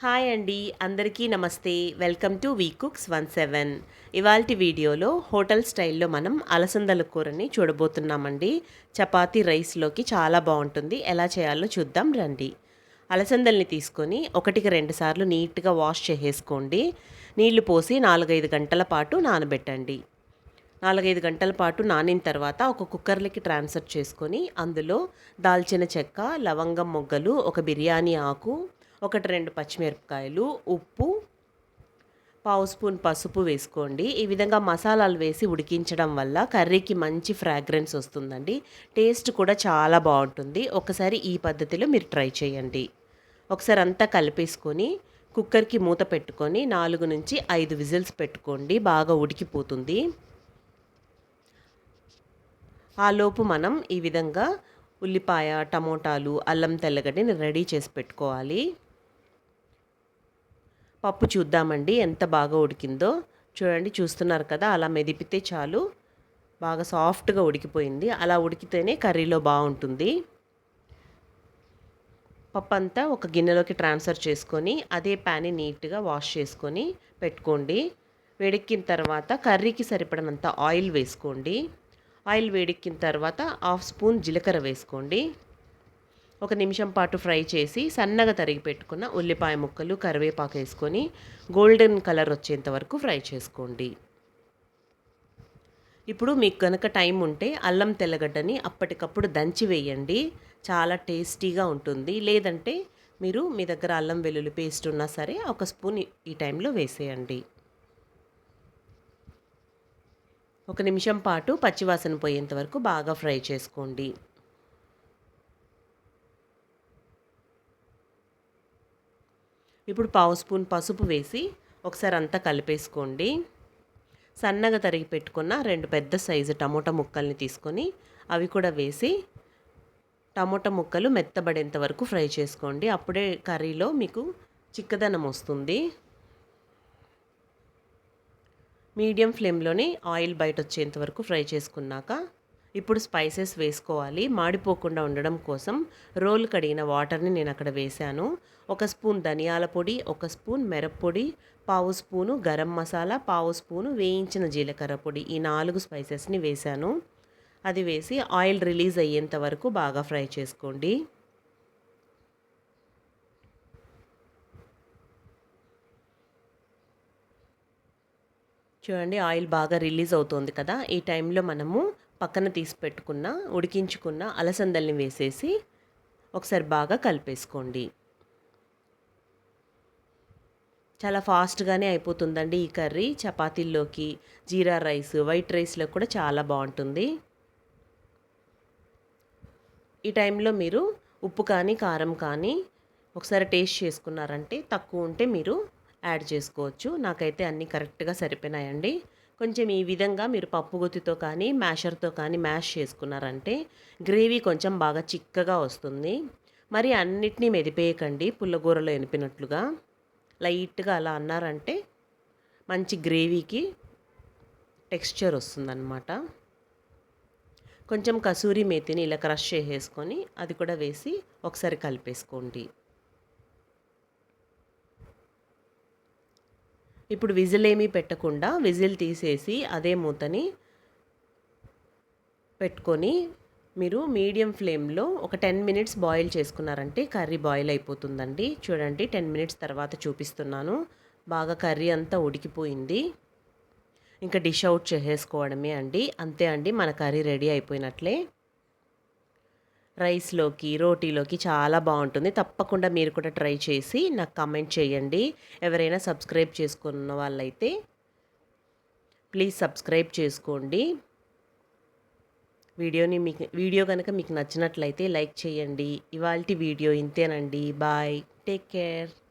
Hi అండి అందరికీ నమస్తే. Welcome to V cooks one seven. ఇవాల్టి వీడియోలో హోటల్ స్టైల్లో మనం అలసందల కూరని చూడబోతున్నామండి. చపాతీ రైస్లోకి చాలా బాగుంటుంది. ఎలా చేయాలో చూద్దాం రండి. అలసందల్ని తీసుకొని ఒకటికి రెండు సార్లు నీట్గా వాష్ చేసేసుకోండి. నీళ్ళు పోసి నాలుగైదు గంటల పాటు నానబెట్టండి. నాలుగైదు గంటల పాటు నానిన తర్వాత ఒక కుక్కర్లకి ట్రాన్స్ఫర్ చేసుకొని అందులో దాల్చిన చెక్క లవంగం మొగ్గలు ఒక బిర్యానీ ఆకు ఒకటి రెండు పచ్చిమిరపకాయలు ఉప్పు పావు స్పూన్ పసుపు వేసుకోండి. ఈ విధంగా మసాలాలు వేసి ఉడికించడం వల్ల కర్రీకి మంచి ఫ్రాగ్రెన్స్ వస్తుందండి. టేస్ట్ కూడా చాలా బాగుంటుంది. ఒకసారి ఈ పద్ధతిలో మీరు ట్రై చేయండి. ఒకసారి అంతా కలిపేసుకొని కుక్కర్కి మూత పెట్టుకొని నాలుగు నుంచి ఐదు విజిల్స్ పెట్టుకోండి. బాగా ఉడికిపోతుంది. ఆలోపు మనం ఈ విధంగా ఉల్లిపాయ టమోటాలు అల్లం తెల్లగడ్డని రెడీ చేసి పెట్టుకోవాలి. పప్పు చూద్దామండి ఎంత బాగా ఉడికిందో. చూడండి చూస్తున్నారు కదా అలా మెదిపితే చాలు. బాగా సాఫ్ట్గా ఉడికిపోయింది. అలా ఉడికితేనే కర్రీలో బాగుంటుంది. పప్పు అంతా ఒక గిన్నెలోకి ట్రాన్స్ఫర్ చేసుకొని అదే ప్యాన్ని నీట్గా వాష్ చేసుకొని పెట్టుకోండి. వేడెక్కిన తర్వాత కర్రీకి సరిపడినంత ఆయిల్ వేసుకోండి. ఆయిల్ వేడెక్కిన తర్వాత హాఫ్ స్పూన్ జీలకర్ర వేసుకోండి. ఒక నిమిషం పాటు ఫ్రై చేసి సన్నగా తరిగి పెట్టుకున్న ఉల్లిపాయ ముక్కలు కరివేపాకు వేసుకొని గోల్డెన్ కలర్ వచ్చేంత వరకు ఫ్రై చేసుకోండి. ఇప్పుడు మీకు కనుక టైం ఉంటే అల్లం తెల్లగడ్డని అప్పటికప్పుడు దంచి వేయండి. చాలా టేస్టీగా ఉంటుంది. లేదంటే మీరు మీ దగ్గర అల్లం వెల్లుల్లి పేస్ట్ ఉన్నా సరే ఒక స్పూన్ ఈ టైంలో వేసేయండి. ఒక నిమిషం పాటు పచ్చివాసన పోయేంత వరకు బాగా ఫ్రై చేసుకోండి. ఇప్పుడు పావు స్పూన్ పసుపు వేసి ఒకసారి అంతా కలిపేసుకోండి. సన్నగా తరిగి పెట్టుకున్న రెండు పెద్ద సైజు టమోటా ముక్కల్ని తీసుకొని అవి కూడా వేసి టమోటా ముక్కలు మెత్తబడేంత వరకు ఫ్రై చేసుకోండి. అప్పుడే కర్రీలో మీకు చిక్కదనం వస్తుంది. మీడియం ఫ్లేమ్లోనే ఆయిల్ బయట వచ్చేంత వరకు ఫ్రై చేసుకున్నాక ఇప్పుడు స్పైసెస్ వేసుకోవాలి. మాడిపోకుండా ఉండడం కోసం రోల్ కడిగిన వాటర్ని నేను అక్కడ వేశాను. ఒక స్పూన్ ధనియాల పొడి ఒక స్పూన్ మిరప్పొడి పావు స్పూను గరం మసాలా పావు స్పూను వేయించిన జీలకర్ర పొడి ఈ నాలుగు స్పైసెస్ని వేశాను. అది వేసి ఆయిల్ రిలీజ్ అయ్యేంత వరకు బాగా ఫ్రై చేసుకోండి. చూడండి ఆయిల్ బాగా రిలీజ్ అవుతుంది కదా. ఈ టైంలో మనము పక్కన తీసి పెట్టుకున్న ఉడికించుకున్న అలసందల్ని వేసేసి ఒకసారి బాగా కలిపేసుకోండి. చాలా ఫాస్ట్గానే అయిపోతుందండి ఈ కర్రీ. చపాతీల్లోకి జీరా రైస్ వైట్ రైస్లో కూడా చాలా బాగుంటుంది. ఈ టైంలో మీరు ఉప్పు కానీ కారం కానీ ఒకసారి టేస్ట్ చేసుకున్నారంటే తక్కువ ఉంటే మీరు యాడ్ చేసుకోవచ్చు. నాకైతే అన్నీ కరెక్ట్గా సరిపోయినాయండి. కొంచెం ఈ విధంగా మీరు పప్పు గుత్తితో కానీ మ్యాషర్తో కానీ మ్యాష్ చేసుకున్నారంటే గ్రేవీ కొంచెం బాగా చిక్కగా వస్తుంది. మరి అన్నిటినీ మెదిపేయకండి పుల్లగూరలో ఎనిపినట్లుగా. లైట్గా అలా అన్నారంటే మంచి గ్రేవీకి టెక్స్చర్ వస్తుందన్నమాట. కొంచెం కసూరి మేతిని ఇలా క్రష్ చేసేసుకొని అది కూడా వేసి ఒకసారి కలిపేసుకోండి. ఇప్పుడు విజిల్ ఏమీ పెట్టకుండా విజిల్ తీసేసి అదే మూతని పెట్టుకొని మీరు మీడియం ఫ్లేమ్లో ఒక టెన్ మినిట్స్ బాయిల్ చేసుకున్నారంటే కర్రీ బాయిల్ అయిపోతుందండి. చూడండి టెన్ మినిట్స్ తర్వాత చూపిస్తున్నాను. బాగా కర్రీ అంతా ఉడికిపోయింది. ఇంకా డిష్ అవుట్ చేసేసుకోవడమే అండి. అంతే అండి మన కర్రీ రెడీ అయిపోయినట్లే. రైస్లోకి రోటీలోకి చాలా బాగుంటుంది. తప్పకుండా మీరు కూడా ట్రై చేసి నాకు కమెంట్ చేయండి. ఎవరైనా సబ్స్క్రైబ్ చేసుకున్న వాళ్ళైతే ప్లీజ్ సబ్స్క్రైబ్ చేసుకోండి. వీడియోని మీకు వీడియో కనుక మీకు నచ్చినట్లయితే లైక్ చేయండి. ఇవాళ వీడియో ఇంతేనండి. బాయ్. Take care.